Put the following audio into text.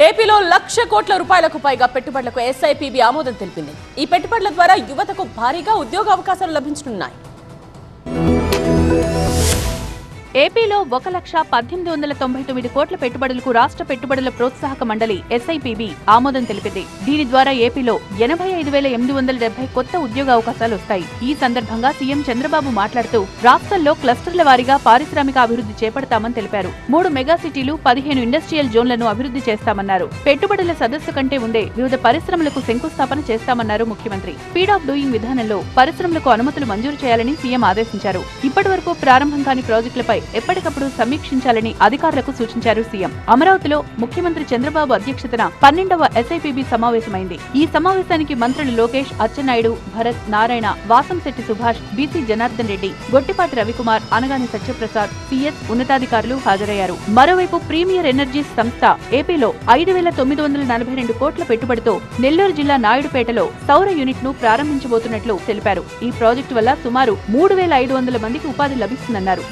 ఏపీలో లక్ష కోట్ల రూపాయలకు పైగా పెట్టుబడులకు ఎస్ఐపిబి ఆమోదం తెలిపింది. ఈ పెట్టుబడుల ద్వారా యువతకు భారీగా ఉద్యోగ అవకాశాలు లభించనున్నాయి. ఏపీలో ఒక లక్ష పద్దెనిమిది వందల తొంభై తొమ్మిది కోట్ల పెట్టుబడులకు రాష్ట్ర పెట్టుబడుల ప్రోత్సాహక మండలి ఎస్ఐపిబి ఆమోదం తెలిపింది. దీని ద్వారా ఏపీలో ఎనభై ఐదు వేల ఎనిమిది వందల డెబ్బై కొత్త ఉద్యోగ అవకాశాలు వస్తాయి. ఈ సందర్భంగా సీఎం చంద్రబాబు మాట్లాడుతూ రాష్ట్రంలో క్లస్టర్ల వారీగా పారిశ్రామిక అభివృద్ధి చేపడతామని తెలిపారు. మూడు మెగా సిటీలు పదిహేను ఇండస్ట్రియల్ జోన్లను అభివృద్ధి చేస్తామన్నారు. పెట్టుబడుల సదస్సు కంటే ఉండే వివిధ పరిశ్రమలకు శంకుస్థాపన చేస్తామన్నారు ముఖ్యమంత్రి. స్పీడ్ ఆఫ్ డూయింగ్ విధానంలో పరిశ్రమలకు అనుమతులు మంజూరు చేయాలని సీఎం ఆదేశించారు. ఇప్పటివరకు ప్రారంభం కాని ప్రాజెక్టులపై ఎప్పటికప్పుడు సమీక్షించాలని అధికారులకు సూచించారు సీఎం. అమరావతిలో ముఖ్యమంత్రి చంద్రబాబు అధ్యక్షతన పన్నెండవ ఎస్ఐపిబి సమావేశమైంది. ఈ సమావేశానికి మంత్రులు లోకేష్ అచ్చెన్నాయుడు భరత్ నారాయణ వాసంశెట్టి సుభాష్ బీసీ జనార్దన్ రెడ్డి గొట్టిపాటి రవికుమార్ అనగాని సత్యప్రసాద్ సిఎస్ ఉన్నతాధికారులు హాజరయ్యారు. మరోవైపు ప్రీమియర్ ఎనర్జీస్ సంస్థ ఏపీలో ఐదు వేల తొమ్మిది వందల నలభై రెండు కోట్ల పెట్టుబడితో నెల్లూరు జిల్లా నాయుడుపేటలో సౌర యూనిట్ను ప్రారంభించబోతున్నట్లు తెలిపారు. ఈ ప్రాజెక్టు వల్ల సుమారు మూడు వేల ఐదు వందల మందికి ఉపాధి లభిస్తుందన్నారు.